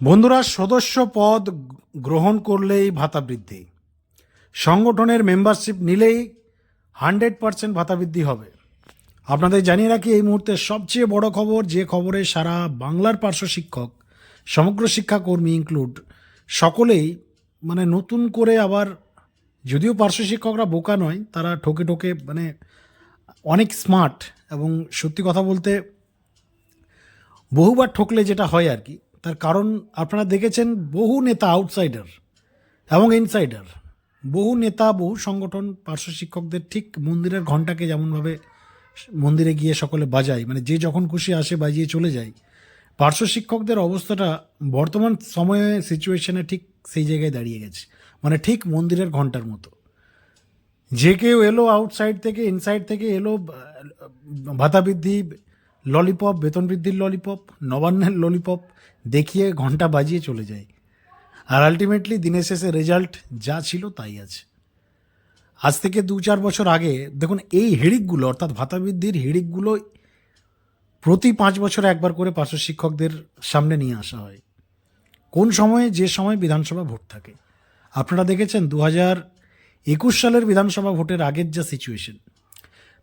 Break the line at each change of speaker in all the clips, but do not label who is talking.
বন্ধুরা, সদস্য পদ গ্রহণ করলেই ভাতা বৃদ্ধি। সংগঠনের মেম্বারশিপ নিলেই হান্ড্রেড পার্সেন্ট ভাতা বৃদ্ধি হবে। আপনাদের জানিয়ে রাখি, এই মুহূর্তে সবচেয়ে বড় খবর, যে খবরে সারা বাংলার পার্শ্ব শিক্ষক, সমগ্র শিক্ষাকর্মী ইনক্লুড সকলেই মানে নতুন করে আবার, যদিও পার্শ্ব শিক্ষকরা বোকা নয়, তারা ঠকে ঠকে মানে অনেক স্মার্ট এবং সত্যি কথা বলতে বহুবার ঠকলে যেটা হয় আর কি তার কারণ আপনারা দেখেছেন, বহু নেতা আউটসাইডার এবং ইনসাইডার বহু নেতা, বহু সংগঠন, পার্শ্ব শিক্ষকদের ঠিক মন্দিরের ঘণ্টাকে যেমনভাবে মন্দিরে গিয়ে সকলে বাজায় মানে যে যখন খুশি আসে বাজিয়ে চলে যায়। পার্শ্ব শিক্ষকদের অবস্থাটা বর্তমান সময়ে সিচুয়েশনে ঠিক সেই জায়গায় দাঁড়িয়ে গেছে মানে ঠিক মন্দিরের ঘণ্টার মতো। যে কেউ এলো আউটসাইড থেকে ইনসাইড থেকে এলো ভাতা বৃদ্ধি ললিপপ, বেতন বৃদ্ধির ললিপপ, নবান্নের ললিপপ দেখিয়ে ঘণ্টা বাজিয়ে চলে যায়। আর আলটিমেটলি দিনের শেষে রেজাল্ট যা ছিল তাই আছে আজ থেকে দু চার বছর আগে, দেখুন, এই হিড়িকগুলো অর্থাৎ ভাতা বৃদ্ধির হিড়িকগুলো প্রতি পাঁচ বছর একবার করে পার্শ্ব শিক্ষকদের সামনে নিয়ে আসা হয়। কোন সময়ে, যে সময় বিধানসভা ভোট থাকে। আপনারা দেখেছেন দু হাজার একুশ সালের বিধানসভা ভোটের আগের যা সিচুয়েশন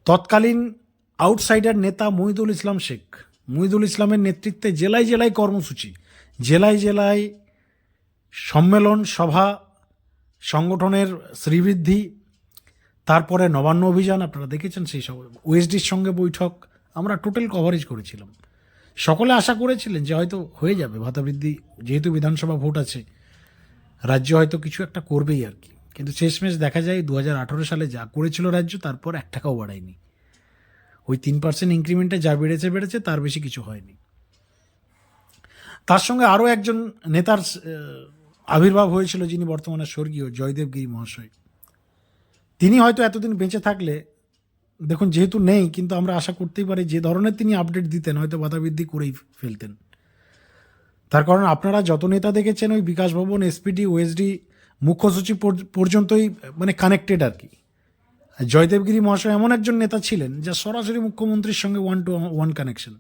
তৎকালীন আউটসাইডার নেতা মহিদুল ইসলাম শেখ। মহিদুল ইসলামের নেতৃত্বে জেলায় জেলায় কর্মসূচি। জেলায় জেলায় সম্মেলন, সভা, সংগঠনের শ্রীবৃদ্ধি, তারপরে নবান্ন অভিযান, আপনারা দেখেছেন সেই সব। ওএসডির সঙ্গে বৈঠক, আমরা টোটাল কভারেজ করেছিলাম। সকলে আশা করেছিলেন যে হয়তো হয়ে যাবে ভাতা বৃদ্ধি যেহেতু বিধানসভা ভোট আছে, রাজ্য হয়তো কিছু একটা করবেই আর কি। কিন্তু শেষমেশ দেখা যায়, দু হাজার আঠেরো সালে যা করেছিল রাজ্য, তারপর এক টাকাও বাড়ায়নি। ওই তিন পার্সেন্ট ইনক্রিমেন্টে যা বেড়েছে বেড়েছে, তার বেশি কিছু হয়নি। তার সঙ্গে আরও একজন নেতার আবির্ভাব হয়েছিল যিনি বর্তমানে স্বর্গীয় জয়দেব গিরি মহাশয়। তিনি হয়তো এতদিন বেঁচে থাকলে, দেখুন যেহেতু নেই, কিন্তু আমরা আশা করতেই পারি যে ধরনের তিনি আপডেট দিতেন, হয়তো বাধা বৃদ্ধি করেই ফেলতেন। তার কারণ আপনারা যত নেতা দেখেছেন, ওই বিকাশ ভবন এসপিডি ওএসডি মুখ্য সচিব পর্যন্তই মানে কানেক্টেড আর কি। জয়দেবগিরি মহাশয় এমন একজন নেতা ছিলেন যা সরাসরি মুখ্যমন্ত্রীর সঙ্গে ওয়ান টু ওয়ান কানেকশন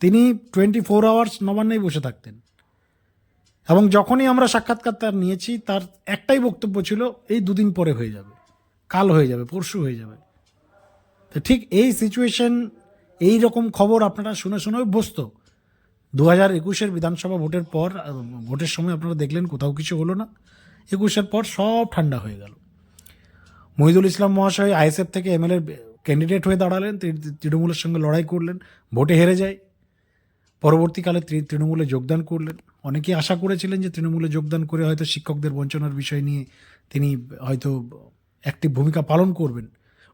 তিনি টোয়েন্টি ফোর আওয়ার্স নবান্নেই বসে থাকতেন। এবং যখনই আমরা সাক্ষাৎকার তার নিয়েছি, তার একটাই বক্তব্য ছিল, এই দুদিন পরে হয়ে যাবে। কাল হয়ে যাবে, পরশু হয়ে যাবে। তো ঠিক এই সিচুয়েশন এই রকম খবর আপনারা শুনে শুনে অভ্যস্ত। দু হাজার একুশের বিধানসভা ভোটের পর, ভোটের সময় আপনারা দেখলেন, কোথাও কিছু হলো না। একুশের পর সব ঠান্ডা হয়ে গেল। মহিদুল ইসলাম মহাশয় আইএসএফ থেকে এমএলএ ক্যান্ডিডেট হয়ে দাঁড়ালেন তৃণমূলের সঙ্গে লড়াই করলেন, ভোটে হেরে যায়। পরবর্তীকালে তৃণমূলে যোগদান করলেন। অনেকেই আশা করেছিলেন যে তৃণমূলে যোগদান করে হয়তো শিক্ষকদের বঞ্চনার বিষয় নিয়ে তিনি হয়তো একটি ভূমিকা পালন করবেন।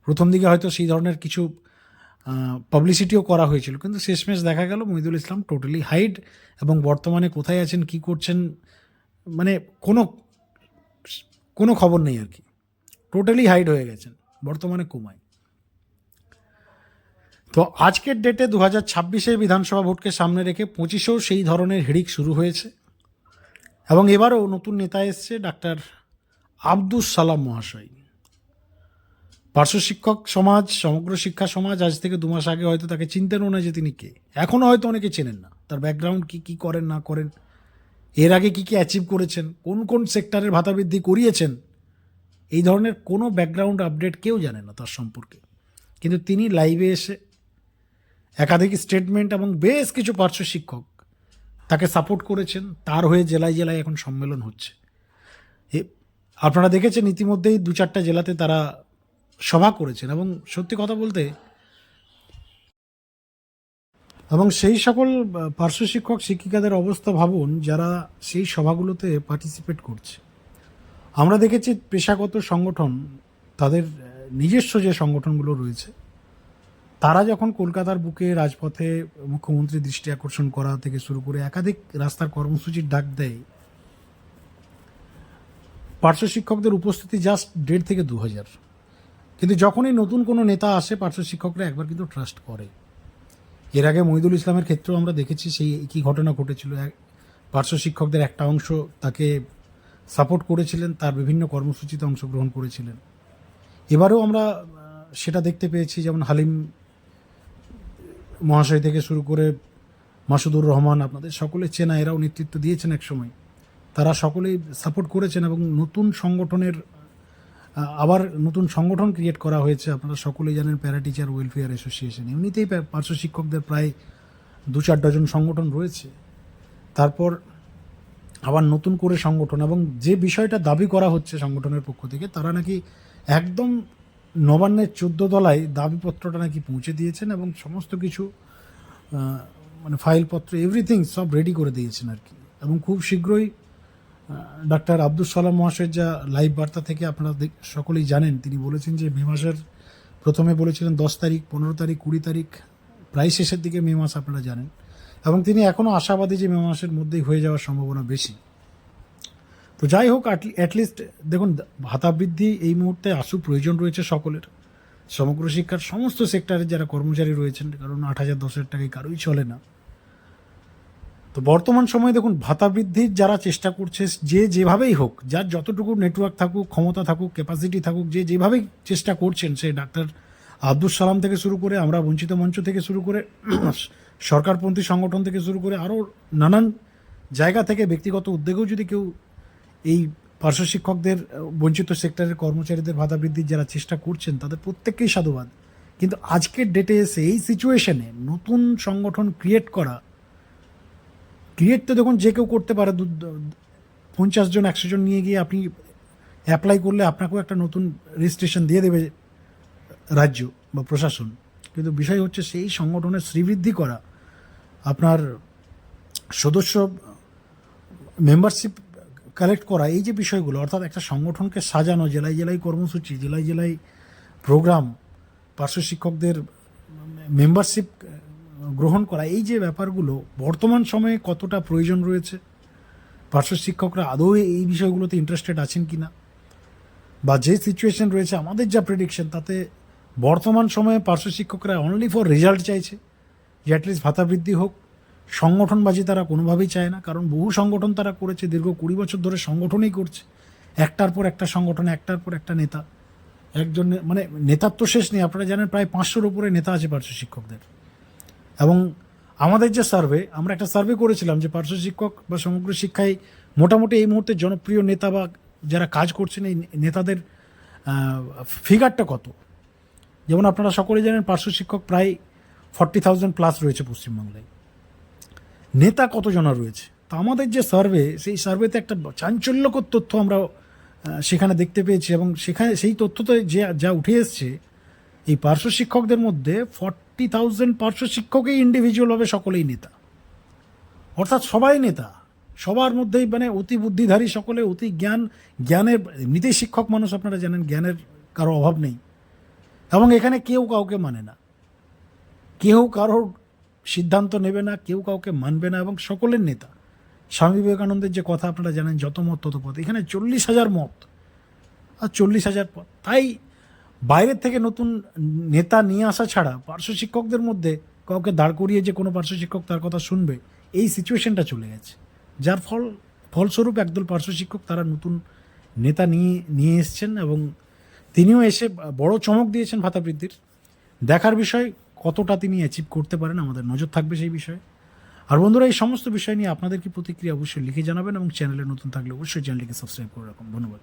প্রথম দিকে হয়তো সেই ধরনের কিছু পাবলিসিটিও করা হয়েছিল। কিন্তু শেষমেশ দেখা গেল মহিদুল ইসলাম টোটালি হাইড এবং বর্তমানে কোথায় আছেন, কি করছেন মানে কোনো কোনো খবর নেই আর কি। টোটালি হাইড হয়ে গেছেন, বর্তমানে কুমায় তো আজকের ডেটে দু হাজার ছাব্বিশের বিধানসভা ভোটকে সামনে রেখে পঁচিশেও সেই ধরনের হিড়িক শুরু হয়েছে। এবং এবারও নতুন নেতা এসছে ডাক্তার আব্দুস সালাম মহাশয়। পার্শ্ব শিক্ষক সমাজ, সমগ্র শিক্ষা সমাজ আজ থেকে দু মাস আগে হয়তো তাকে চিনতেনও না যে তিনি কে। এখনও হয়তো অনেকে চেনেন না, তার ব্যাকগ্রাউন্ড কি কি করেন, না করেন, এর আগে কি কি অ্যাচিভ করেছেন, কোন কোন সেক্টরের ভাতা বৃদ্ধি করিয়েছেন এই ধরনের কোনো ব্যাকগ্রাউন্ড আপডেট কেউ জানে না তার সম্পর্কে। কিন্তু তিনি লাইভে এসে একাধিক স্টেটমেন্ট এবং বেশ কিছু পার্শ্ব শিক্ষক তাকে সাপোর্ট করেছেন, তার হয়ে জেলায় জেলায় এখন সম্মেলন হচ্ছে। আপনারা দেখেছেন ইতিমধ্যেই দু চারটা জেলাতে তারা সভা করেছেন এবং সত্যি কথা বলতে এবং সেই সকল পার্শ্ব শিক্ষক, শিক্ষিকাদের অবস্থা ভাবুন যারা সেই সভাগুলোতে পার্টিসিপেট করছে। আমরা দেখেছি পেশাগত সংগঠন, তাদের, নিজস্ব যে সংগঠনগুলো রয়েছে, তারা যখন কলকাতার বুকে রাজপথে মুখ্যমন্ত্রী দৃষ্টি আকর্ষণ করা থেকে শুরু করে একাধিক রাস্তার কর্মসূচির ডাক দেয়, পার্শ্ব শিক্ষকদের উপস্থিতি জাস্ট দেড় থেকে দু হাজার। কিন্তু যখনই নতুন কোনো নেতা আসে, পার্শ্ব শিক্ষকরা একবার কিন্তু ট্রাস্ট করে। এর আগে মহিদুল ইসলামের ক্ষেত্রেও আমরা দেখেছি সেই একই ঘটনা ঘটেছিল। পার্শ্ব শিক্ষকদের একটা অংশ তাকে সাপোর্ট করেছিলেন, তার বিভিন্ন কর্মসূচিতে অংশগ্রহণ করেছিলেন। এবারেও আমরা সেটা দেখতে পেয়েছি, যেমন হালিম মহাশয় থেকে শুরু করে মাসুদুর রহমান, আপনাদের সকলে চেনা, এরাও নেতৃত্ব দিয়েছেন এক সময় তারা সকলেই সাপোর্ট করেছেন এবং নতুন সংগঠনের আবার নতুন সংগঠন ক্রিয়েট করা হয়েছে। আপনারা সকলেই জানেন প্যারা টিচার ওয়েলফেয়ার অ্যাসোসিয়েশন এমনিতেই পার্শ্ব শিক্ষকদের প্রায় দু চার ডজন সংগঠন রয়েছে। তারপর আবার নতুন করে সংগঠন এবং যে বিষয়টা দাবি করা হচ্ছে সংগঠনের পক্ষ থেকে, তারা নাকি একদম নবান্নের চোদ্দ তলায় দাবিপত্রটা নাকি পৌঁছে দিয়েছেন এবং সমস্ত কিছু মানে ফাইলপত্র এভরিথিং সব রেডি করে দিয়েছেন আর কি। এবং খুব শীঘ্রই ডাক্তার আব্দুল সালাম মহাশয়ের যা লাইভ বার্তা থেকে আপনারা সকলেই জানেন, তিনি বলেছেন যে মে মাসের প্রথমে বলেছিলেন দশ তারিখ, পনেরো তারিখ, কুড়ি তারিখ, প্রায় শেষের দিকে মে মাস আপনারা জানেন। এবং তিনি এখনও আশাবাদী যে মে মাসের মধ্যেই হয়ে যাওয়ার সম্ভাবনা বেশি। তো যাই হোক অ্যাটলিস্ট দেখুন, ভাতা বৃদ্ধি এই মুহূর্তে আসু প্রয়োজন রয়েছে সকলের। সমগ্র শিক্ষার সমস্ত সেক্টরের যারা কর্মচারী রয়েছেন, কারণ আট হাজার দশ হাজার টাকায় কারোই চলে না। তো বর্তমান সময়ে দেখুন, ভাতা বৃদ্ধির যারা চেষ্টা করছে, যে যেভাবেই হোক, যার যতটুকু নেটওয়ার্ক থাকুক, ক্ষমতা থাকুক ক্যাপাসিটি থাকুক, যে যেভাবেই চেষ্টা করছেন, সে ডাক্তার আব্দুল সালাম থেকে শুরু করে, আমরা বঞ্চিত মঞ্চ থেকে শুরু করে সরকারপন্থী সংগঠন থেকে শুরু করে আরও নানান জায়গা থেকে ব্যক্তিগত উদ্যোগেও যদি কেউ এই পার্শ্ব শিক্ষকদের, বঞ্চিত সেক্টরের কর্মচারীদের ভাতা বৃদ্ধির যারা চেষ্টা করছেন, তাদের প্রত্যেককেই সাধুবাদ। কিন্তু আজকের ডেটে এসে এই সিচুয়েশনে নতুন সংগঠন ক্রিয়েট করা ক্রিয়েট তো দেখুন যে কেউ করতে পারে পঞ্চাশ জন, একশো জন নিয়ে গিয়ে আপনি অ্যাপ্লাই করলে আপনাকেও একটা নতুন রেজিস্ট্রেশন দিয়ে দেবে রাজ্য বা প্রশাসন। কিন্তু বিষয় হচ্ছে সেই সংগঠনের শ্রীবৃদ্ধি করা, আপনার সদস্য মেম্বারশিপ কালেক্ট করা, এই যে বিষয়গুলো, অর্থাৎ একটা সংগঠনকে সাজানো, জেলায় জেলায় কর্মসূচি, জেলায় জেলায় প্রোগ্রাম পার্শ্ব শিক্ষকদের মেম্বারশিপ গ্রহণ করা, এই যে ব্যাপারগুলো বর্তমান সময়ে কতটা প্রয়োজন রয়েছে? পার্শ্ব শিক্ষকরা আদৌ এই বিষয়গুলোতে ইন্টারেস্টেড আছেন কি না বা যে সিচুয়েশন রয়েছে, আমাদের যা প্রেডিকশন তাতে বর্তমান সময়ে পার্শ্ব শিক্ষকরা অনলি ফর রেজাল্ট চাইছে যে অ্যাটলিস্ট ভাতা বৃদ্ধি হোক। সংগঠনবাজি তারা কোনোভাবেই চায় না, কারণ বহু সংগঠন তারা করেছে, দীর্ঘ কুড়ি বছর ধরে সংগঠনই করছে। একটার পর একটা সংগঠন, একটার পর একটা নেতা। একজন মানে নেতার তো শেষ নেই, আপনারা জানেন প্রায় পাঁচশোর উপরে নেতা আছে পার্শ্ব শিক্ষকদের। এবং আমাদের যে সার্ভে, আমরা একটা সার্ভে করেছিলাম যে পার্শ্ব শিক্ষক বা সমগ্র শিক্ষায় মোটামুটি এই মুহূর্তে জনপ্রিয় নেতা বা যারা কাজ করছেন, এই নেতাদের ফিগারটা কত? যেমন আপনারা সকলে জানেন, পার্শ্ব শিক্ষক প্রায় ফর্টি থাউজেন্ড প্লাস রয়েছে পশ্চিমবাংলায়। নেতা কতজনা রয়েছে? তা আমাদের যে সার্ভে, সেই সার্ভেতে একটা চাঞ্চল্যকর তথ্য আমরা সেখানে দেখতে পেয়েছি এবং সেখানে সেই তথ্যতে যে, যা উঠে এসছে, এই পার্শ্ব শিক্ষকদের মধ্যে ফর্টি থাউজেন্ড পার্শ্ব শিক্ষকই ইন্ডিভিজুয়ালভাবে সকলেই নেতা। অর্থাৎ সবাই নেতা। সবার মধ্যেই মানে অতি বুদ্ধিধারী সকলে, অতি জ্ঞান, জ্ঞানের এমনিতেই শিক্ষক মানুষ আপনারা জানেন, জ্ঞানের কারও অভাব নেই। এবং এখানে কেউ কাউকে মানে না। কেউ কারোর সিদ্ধান্ত নেবে না, কেউ কাউকে মানবে না এবং সকলের নেতা। স্বামী বিবেকানন্দের যে কথা আপনারা জানেন, যত মত তত পথ। এখানে চল্লিশ হাজার মত। আর চল্লিশ হাজার পথ। তাই বাইরের থেকে নতুন নেতা নিয়ে আসা ছাড়া পার্শ্ব শিক্ষকদের মধ্যে কাউকে দাঁড় করিয়ে যে কোনো পার্শ্ব শিক্ষক তার কথা শুনবে, এই সিচুয়েশনটা চলে গেছে। যার ফল, ফলস্বরূপ একদল পার্শ্ব শিক্ষক তারা নতুন নেতা নিয়ে নিয়ে এসছেন এবং তিনিও এসে বড় চমক দিয়েছেন ভাতা বৃদ্ধির দেখার বিষয় কতটা তিনি অ্যাচিভ করতে পারেন, আমাদের নজর থাকবে সেই বিষয়ে। আর বন্ধুরা, এই সমস্ত বিষয় নিয়ে আপনাদের কি প্রতিক্রিয়া অবশ্যই লিখে জানাবেন এবং চ্যানেলে নতুন থাকলে অবশ্যই চ্যানেলটিকে সাবস্ক্রাইব করে রাখুন। ধন্যবাদ।